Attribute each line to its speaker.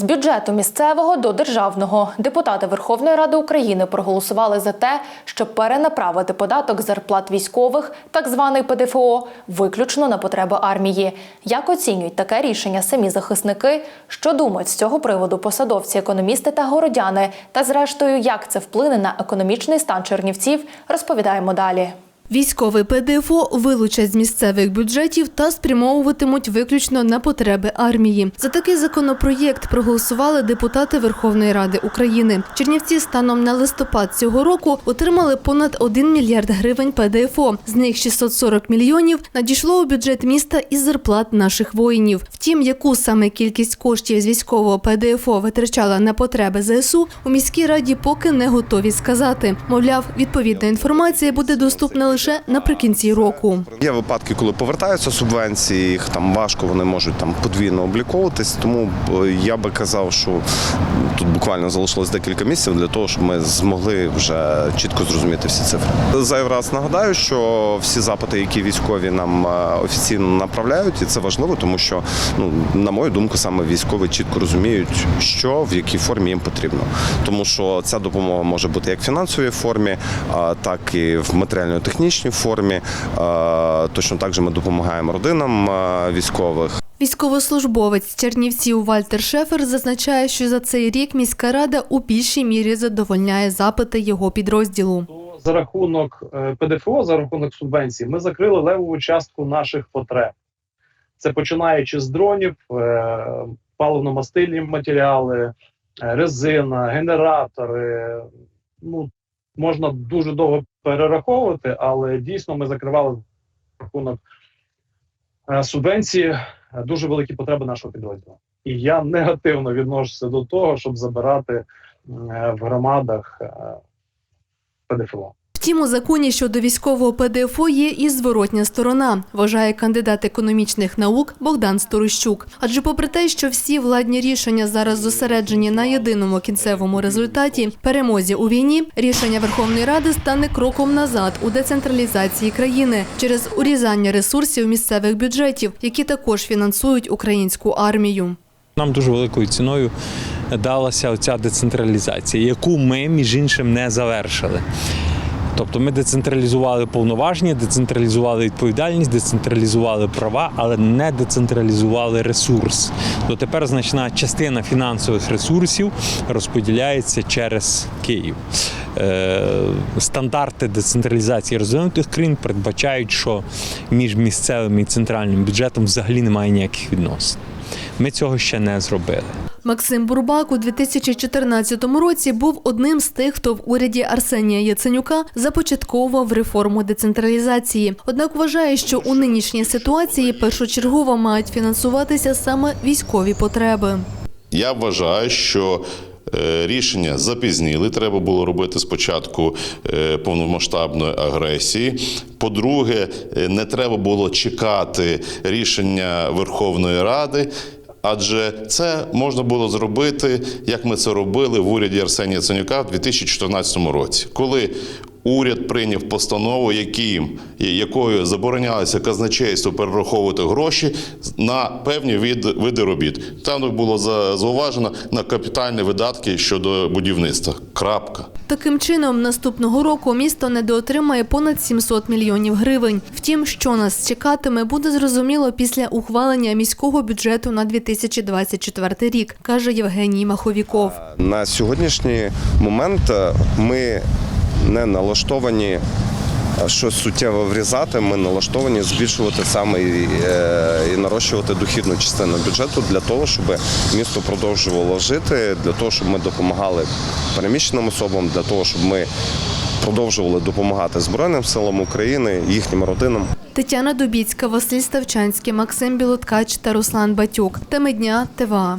Speaker 1: З бюджету місцевого до державного депутати Верховної Ради України проголосували за те, щоб перенаправити податок зарплат військових, так званий ПДФО, виключно на потреби армії. Як оцінюють таке рішення самі захисники? Що думають з цього приводу посадовці, економісти та городяни? Та зрештою, як це вплине на економічний стан Чернівців, розповідаємо далі.
Speaker 2: Військовий ПДФО вилучать з місцевих бюджетів та спрямовуватимуть виключно на потреби армії. За такий законопроєкт проголосували депутати Верховної Ради України. Чернівці станом на листопад цього року отримали понад 1 мільярд гривень ПДФО. З них 640 мільйонів надійшло у бюджет міста із зарплат наших воїнів. Втім, яку саме кількість коштів з військового ПДФО витрачала на потреби ЗСУ, у міській раді поки не готові сказати. Мовляв, відповідна інформація буде доступна лише наприкінці року.
Speaker 3: Є випадки, коли повертаються субвенції, їх там важко, вони можуть там подвійно обліковуватись. Тому е, я би казав, що тут буквально залишилось декілька місяців для того, щоб ми змогли вже чітко зрозуміти всі цифри. Зайвий раз нагадаю, що всі запити, які військові нам е, офіційно направляють, і це важливо, тому що ну на мою думку, саме військові чітко розуміють, що в якій формі їм потрібно. Тому що ця допомога може бути як в фінансовій формі, так і в матеріально-технічній формі. Точно так же ми допомагаємо родинам військових.
Speaker 2: Військовослужбовець Чернівців Вальтер Шефер зазначає, що за цей рік міська рада у більшій мірі задовольняє запити його підрозділу.
Speaker 4: за рахунок е, ПДФО, за рахунок субвенцій, ми закрили левову частку наших потреб. Це починаючи з дронів, е, паливно-мастильні матеріали, е, резина, генератори. Ну, можна дуже довго перераховувати, але дійсно ми закривали рахунок е, субвенції е, дуже великі потреби нашого підрозділу. І я негативно відношуся до того, щоб забирати е, в громадах ПДФО.
Speaker 2: Втім, у законі щодо військового ПДФО є і зворотня сторона, вважає кандидат економічних наук Богдан Сторощук. Адже попри те, що всі владні рішення зараз зосереджені на єдиному кінцевому результаті перемозі у війні, рішення Верховної Ради стане кроком назад у децентралізації країни через урізання ресурсів місцевих бюджетів, які також фінансують українську армію.
Speaker 5: Нам дуже великою ціною далася оця децентралізація, яку ми, між іншим, не завершили. Тобто ми децентралізували повноваження, децентралізували відповідальність, децентралізували права, але не децентралізували ресурс. Дотепер значна частина фінансових ресурсів розподіляється через Київ. Е, Стандарти децентралізації розвинутих країн передбачають, що між місцевим і центральним бюджетом взагалі немає ніяких відносин. Ми цього ще не зробили.
Speaker 2: Максим Бурбак у 2014 році був одним з тих, хто в уряді Арсенія Яценюка започатковував реформу децентралізації. Однак вважає, що у нинішній ситуації першочергово мають фінансуватися саме військові потреби.
Speaker 6: Я вважаю, що е, рішення запізніли. Треба було робити спочатку е, повномасштабної агресії. По-друге, е, не треба було чекати рішення Верховної Ради. Адже це можна було зробити, як ми це робили в уряді Арсенія Ценюка в 2014 році, коли уряд прийняв постанову, яким, якою заборонялося казначейству перераховувати гроші на певні від, види робіт. Там було за- зауважено на капітальні видатки щодо будівництва. Крапка.
Speaker 2: Таким чином, наступного року місто недоотримає понад 700 мільйонів гривень. Втім, що нас чекатиме, буде зрозуміло після ухвалення міського бюджету на 2024 рік, каже Євгеній Маховіков.
Speaker 3: На сьогоднішній момент е, ми не налаштовані е, щось суттєво врізати. Ми налаштовані збільшувати саме і, е, і нарощувати дохідну частину бюджету для того, щоб місто продовжувало жити, для того, щоб ми допомагали переміщеним особам, для того, щоб ми продовжували допомагати Збройним силам України, їхнім родинам.
Speaker 2: Тетяна Дубіцька, Василь Ставчанський, Максим Білоткач та Руслан Батюк. Теми дня ТВА.